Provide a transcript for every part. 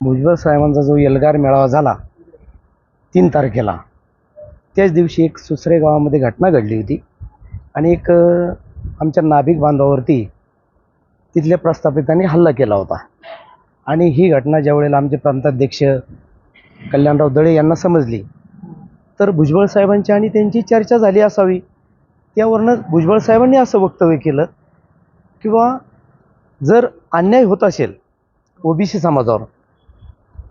भुजबळ साहेबांचा जो एल्गार मेळावा झाला तीन तारखेला त्याच दिवशी एक सुसरे गावामध्ये घटना घडली होती आणि एक आमच्या नाभिक बांधवावरती तिथल्या प्रस्थापितांनी हल्ला केला होता. आणि ही घटना ज्यावेळेला आमचे प्रांताध्यक्ष कल्याणराव दळे यांना समजली तर भुजबळ साहेबांची आणि त्यांची चर्चा झाली असावी त्यावरनं भुजबळ साहेबांनी असं वक्तव्य केलं किंवा जर अन्याय होत असेल ओबीसी समाजावर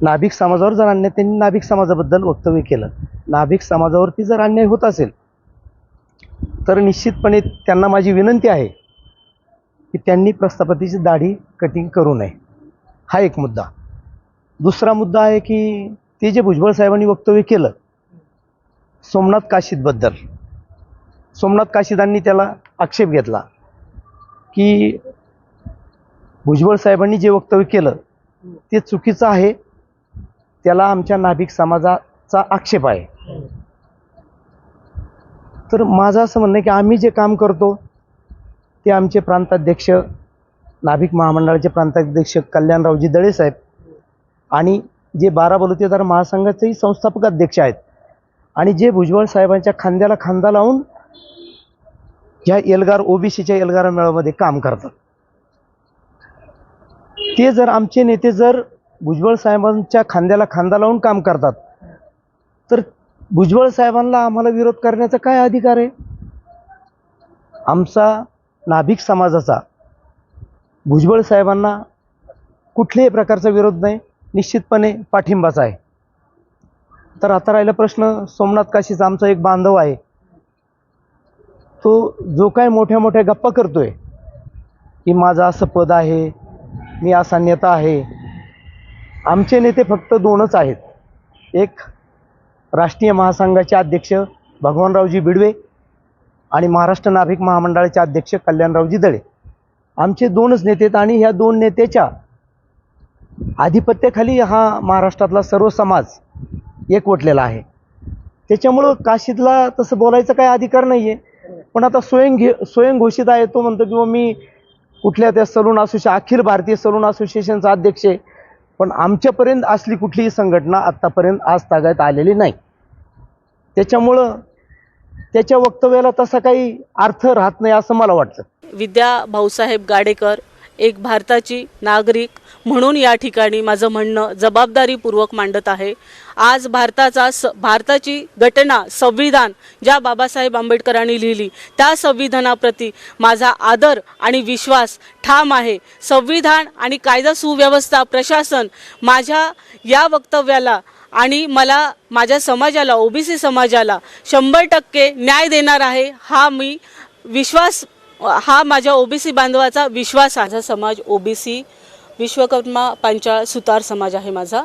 नाभिक समाजावर जर अन्याय त्यांनी नाभिक समाजाबद्दल वक्तव्य केलं. नाभिक समाजावरती जर अन्याय होत असेल तर निश्चितपणे त्यांना माझी विनंती आहे की त्यांनी प्रस्थापतीची दाढी कटिंग करू नये. हा एक मुद्दा. दुसरा मुद्दा आहे की ते जे भुजबळ साहेबांनी वक्तव्य केलं सोमनाथ काशीदबद्दल. सोमनाथ काशीदांनी त्याला आक्षेप घेतला की भुजबळ साहेबांनी जे वक्तव्य केलं ते चुकीचं आहे. त्याला आमच्या नाभिक समाजाचा आक्षेप आहे. तर माझं असं म्हणणं आहे की आम्ही जे काम करतो ते आमचे प्रांताध्यक्ष नाभिक महामंडळाचे प्रांताध्यक्ष कल्याणरावजी दळे साहेब आणि जे बारा बलुतेदार महासंघाचेही संस्थापक अध्यक्ष आहेत आणि जे भुजबळ साहेबांच्या खांद्याला खांदा लावून ह्या एल्गार ओबीसीच्या एल्गार मेळाव्यामध्ये काम करतात. ते जर आमचे नेते जर भुजबळ साहेबांच्या खांद्याला खांदा लावून काम करतात. तर भुजबळ साहेबांना आम्हाला विरोध करण्याचा काय अधिकार आहे? आमचा नाभिक समाजाचा भुजबळ साहेबांना कुठल्याही प्रकारचा विरोध नाही निश्चितपणे पाठिंबाचा आहे. तर आता राहिला प्रश्न सोमनाथ काशीचा आमचा एक बांधव आहे. तो जो काय मोठ्या मोठ्या गप्पा करतोय की माझं असं पद आहे मी असा नेता आहे आमचे नेते फक्त दोनच आहेत. एक राष्ट्रीय महासंघाचे अध्यक्ष भगवानरावजी बिडवे आणि महाराष्ट्र नाभिक महामंडळाचे अध्यक्ष कल्याणरावजी दळे. आमचे दोनच नेते आहेत आणि ह्या दोन नेत्याच्या आधिपत्याखाली हा महाराष्ट्रातला सर्व समाज एकवटलेला आहे. त्याच्यामुळं काशीतला तसं बोलायचा काही अधिकार नाही आहे पण आता स्वयं घे स्वयंघोषित आहे तो म्हणतो की मी कुठल्या त्या सलून असोसिए अखिल भारतीय सलून असोसिएशनचा अध्यक्ष आहे. पण आमच्यापर्यंत असली कुठलीही संघटना आत्तापर्यंत आज तागायत आलेली नाही. त्याच्यामुळं त्याच्या वक्तव्याला तसा काही अर्थ राहत नाही असं मला वाटतं. विद्या भाऊसाहेब गाडेकर एक भारताची नागरिक म्हणून या ठिकाणी माझं म्हणणं जबाबदारीपूर्वक मांडत आहे. आज भारताचा स भारताची घटना संविधान ज्या बाबासाहेब आंबेडकरांनी लिहिली त्या संविधानाप्रती माझा आदर आणि विश्वास ठाम आहे. संविधान आणि कायदा सुव्यवस्था प्रशासन माझ्या या वक्तव्याला आणि मला माझ्या समाजाला ओबीसी समाजाला शंभर टक्के न्याय देणार आहे हा मी विश्वास हा माझ्या ओबीसी बांधवाचा विश्वास आहे. माझा समाज ओबीसी विश्वकर्मा पांचाळ सुतार समाज आहे माझा.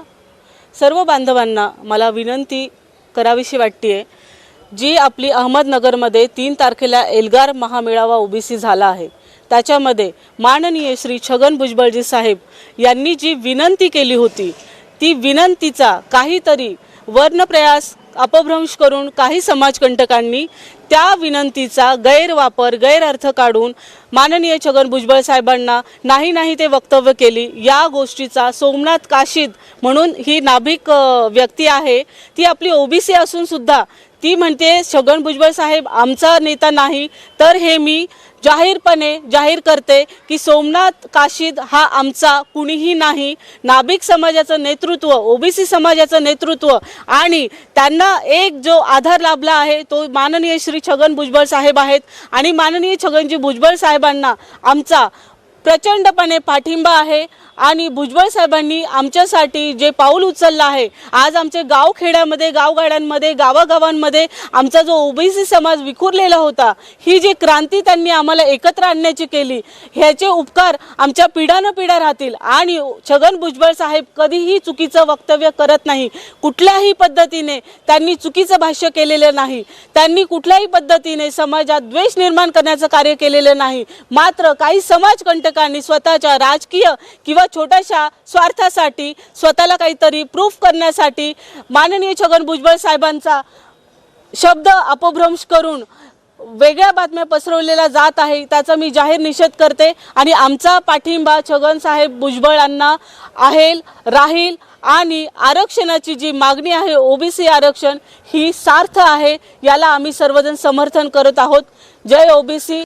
सर्व बांधवांना मला विनंती करावीशी वाटते जी आपली अहमदनगरमध्ये तीन तारखेला एल्गार महामेळावा ओबीसी झाला आहे. त्याच्यामध्ये माननीय श्री छगन भुजबळजी साहेब यांनी जी विनंती केली होती ती विनंतीचा काहीतरी वर्णप्रयास अपभ्रंश करून काही समाजकंटकांनी त्या विनंतीचा गैरवापर गैरअर्थ काढून माननीय छगन भुजबळ साहेबांना नाही नाही ते वक्तव्य केली. या गोष्टीचा सोमनाथ काशीद म्हणून ही नाभिक व्यक्ती आहे. ती आपली ओबीसी असून सुद्धा ती म्हणते छगन भुजबळ साहेब आमचा नेता नाही तर हे मी जाहीरपणे जाहीर करते की सोमनाथ काशीद हा आमचा कुणीही नाही. नाभिक समाजाचं नेतृत्व ओबीसी समाजाचं नेतृत्व आणि त्यांना एक जो आधार लाभला आहे तो माननीय श्री छगन भुजबळ साहेब आहेत. आणि माननीय छगनजी भुजबळ साहेबांना आमचा प्रचंडपणे पाठिंबा आहे. आणि भुजबळ साहेबांनी आमच्यासाठी जे पाऊल उचललं आहे आज आमचे गावखेड्यामध्ये गावगाड्यांमध्ये गावागावांमध्ये आमचा जो ओबीसी समाज विखुरलेला होता ही जी क्रांती त्यांनी आम्हाला एकत्र आणण्याची केली ह्याचे उपकार आमच्या पिढ्यानं पिढ्या राहतील. आणि छगन भुजबळ साहेब कधीही चुकीचं वक्तव्य करत नाही. कुठल्याही पद्धतीने त्यांनी चुकीचं भाष्य केलेलं नाही. त्यांनी कुठल्याही पद्धतीने समाजात द्वेष निर्माण करण्याचं कार्य केलेलं नाही. मात्र काही समाजकंटकांनी स्वतःच्या राजकीय किंवा छोट्याशा स्वार्थासाठी स्वतःला काहीतरी प्रूफ करण्यासाठी माननीय छगन भुजबळ साहेबांचा शब्द अपभ्रंश करून वेगळ्या बातम्या पसरवलेल्या जात आहे त्याचा मी जाहीर निषेध करते. आणि आमचा पाठिंबा छगन साहेब भुजबळांना आहे राहील आणि आरक्षणाची जी मागणी आहे ओबीसी आरक्षण ही सार्थ आहे याला आम्ही सर्वजण समर्थन करत आहोत. जय ओबीसी